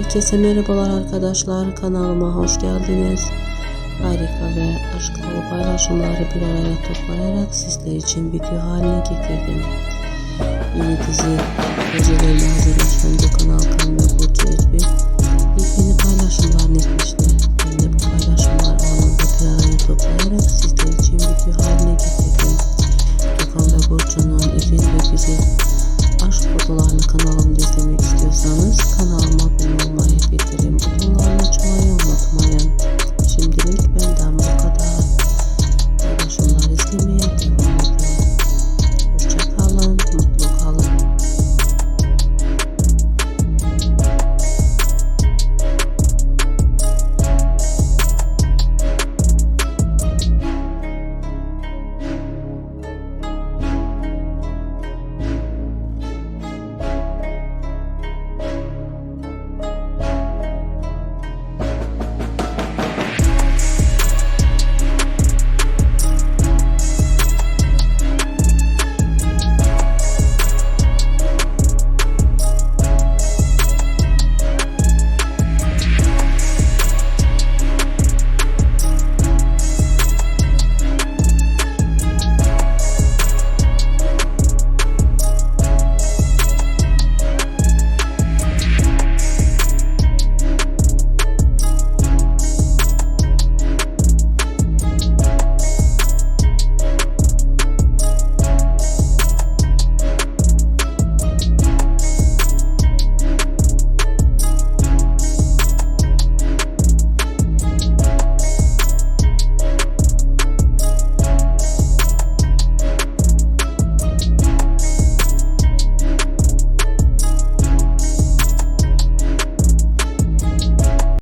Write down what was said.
Herkese merhabalar arkadaşlar. Kanalıma hoş geldiniz. Harika ve aşk dolu paylaşımları bir araya toplayarak sizler için video haline getirdim. Yeni dizi projelerine hazırlaşan bu kanal kanalıma aşk fotolarını kanalımda izlemek istiyorsanız kanalıma abone olmayı